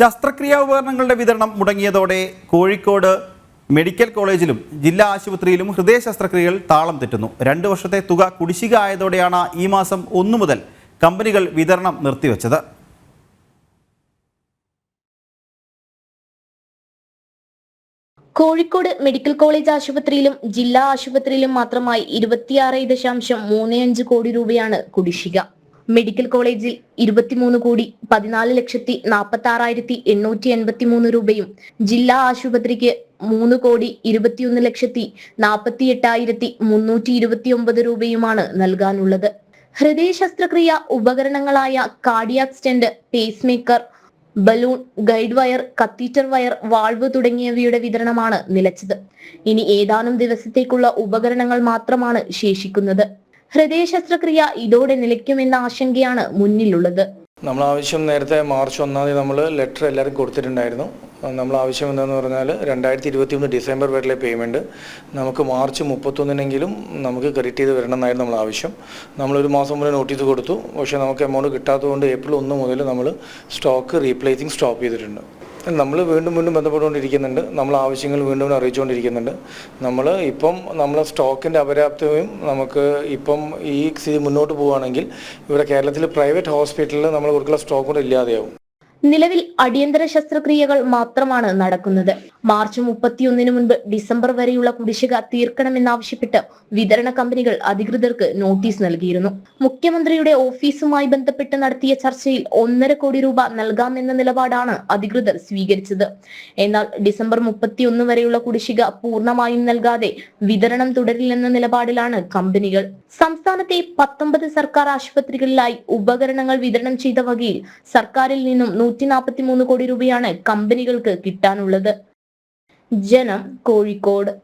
ശസ്ത്രക്രിയാ ഉപകരണങ്ങളുടെ വിതരണം മുടങ്ങിയതോടെ കോഴിക്കോട് മെഡിക്കൽ കോളേജിലും ജില്ലാ ആശുപത്രിയിലും ഹൃദയ ശസ്ത്രക്രിയകൾ താളം തെറ്റുന്നു. രണ്ട് വർഷത്തെ തുക കുടിശ്ശിക ആയതോടെയാണ് ഈ മാസം ഒന്നു മുതൽ കമ്പനികൾ വിതരണം നിർത്തിവെച്ചത്. കോഴിക്കോട് മെഡിക്കൽ കോളേജ് ആശുപത്രിയിലും ജില്ലാ ആശുപത്രിയിലും മാത്രമായി ഇരുപത്തിയാറ് ദശാംശം മൂന്ന് അഞ്ച് കോടി രൂപയാണ് കുടിശ്ശിക. മെഡിക്കൽ കോളേജിൽ ഇരുപത്തിമൂന്ന് കോടി പതിനാല് ലക്ഷത്തി നാൽപ്പത്തി ആറായിരത്തി എണ്ണൂറ്റി എൺപത്തി മൂന്ന് രൂപയും ജില്ലാ ആശുപത്രിക്ക് മൂന്ന് കോടി ഇരുപത്തിയൊന്ന് ലക്ഷത്തി നാൽപ്പത്തി എട്ടായിരത്തി മുന്നൂറ്റി ഇരുപത്തി ഒമ്പത് രൂപയുമാണ് നൽകാനുള്ളത്. ഹൃദയ ശസ്ത്രക്രിയ ഉപകരണങ്ങളായ cardiac stent pacemaker balloon guide wire catheter wire valve തുടങ്ങിയവയുടെ വിതരണമാണ് നിലച്ചത്. ഇനി ഏതാനും ദിവസത്തേക്കുള്ള ഉപകരണങ്ങൾ മാത്രമാണ് ശേഷിക്കുന്നത്. ഹൃദയ ശസ്ത്രക്രിയ ഇതോടെ നിലയ്ക്കുമെന്ന ആശങ്കയാണ് മുന്നിലുള്ളത്. നമ്മൾ ആവശ്യം നേരത്തെ മാർച്ച് ഒന്നാം തീയതി നമ്മൾ ലെറ്റർ എല്ലാവർക്കും കൊടുത്തിട്ടുണ്ടായിരുന്നു. നമ്മൾ ആവശ്യം എന്താണെന്ന് പറഞ്ഞാൽ രണ്ടായിരത്തി ഇരുപത്തി മൂന്ന് ഡിസംബർ വരെയുള്ള പേയ്മെന്റ് നമുക്ക് മാർച്ച് മുപ്പത്തൊന്നിനെങ്കിലും നമുക്ക് ക്രെഡിറ്റ് ചെയ്ത് വരണം എന്നായിരുന്നു നമ്മൾ ആവശ്യം നമ്മളൊരു മാസം മുന്നേ നോട്ടീസ് കൊടുത്തു. പക്ഷേ നമുക്ക് എമൗണ്ട് കിട്ടാത്തതുകൊണ്ട് ഏപ്രിൽ ഒന്ന് മുതൽ നമ്മൾ സ്റ്റോക്ക് റീപ്ലേസിങ് സ്റ്റോപ്പ് ചെയ്തിട്ടുണ്ട്. നമ്മൾ വീണ്ടും വീണ്ടും ബന്ധപ്പെട്ടുകൊണ്ടിരിക്കുന്നുണ്ട്. നമ്മൾ ആവശ്യങ്ങൾ വീണ്ടും അറിയിച്ചുകൊണ്ടിരിക്കുന്നുണ്ട്. നമ്മൾ ഇപ്പം നമ്മൾ സ്റ്റോക്കിന്റെ അപര്യാപ്തവും നമുക്ക് ഇപ്പം ഈ സ്ഥിതി മുന്നോട്ട് പോവുകയാണെങ്കിൽ ഇവിടെ കേരളത്തിൽ പ്രൈവറ്റ് ഹോസ്പിറ്റലിൽ നമ്മൾ കൊടുക്കുന്ന സ്റ്റോക്ക് ഇല്ലാതെയാവും. നിലവിൽ അടിയന്തര ശസ്ത്രക്രിയകൾ മാത്രമാണ് നടക്കുന്നത്. മാർച്ച് മുപ്പത്തിയൊന്നിന് മുൻപ് ഡിസംബർ വരെയുള്ള കുടിശ്ശിക തീർക്കണമെന്നാവശ്യപ്പെട്ട് വിതരണ കമ്പനികൾ അധികൃതർക്ക് നോട്ടീസ് നൽകിയിരുന്നു. മുഖ്യമന്ത്രിയുടെ ഓഫീസുമായി ബന്ധപ്പെട്ട് നടത്തിയ ചർച്ചയിൽ ഒന്നര കോടി രൂപ നൽകാമെന്ന നിലപാടാണ് അധികൃതർ സ്വീകരിച്ചത്. എന്നാൽ ഡിസംബർ മുപ്പത്തിയൊന്ന് വരെയുള്ള കുടിശ്ശിക പൂർണമായും നൽകാതെ വിതരണം തുടരില്ലെന്ന നിലപാടിലാണ് കമ്പനികൾ. സംസ്ഥാനത്തെ പത്തൊമ്പത് സർക്കാർ ആശുപത്രികളിലായി ഉപകരണങ്ങൾ വിതരണം ചെയ്ത വകയിൽ സർക്കാരിൽ നിന്നും നൂറ്റി നാൽപ്പത്തി മൂന്ന് കോടി രൂപയാണ് കമ്പനികൾക്ക് കിട്ടാനുള്ളത്. ജനം കോഴിക്കോട്.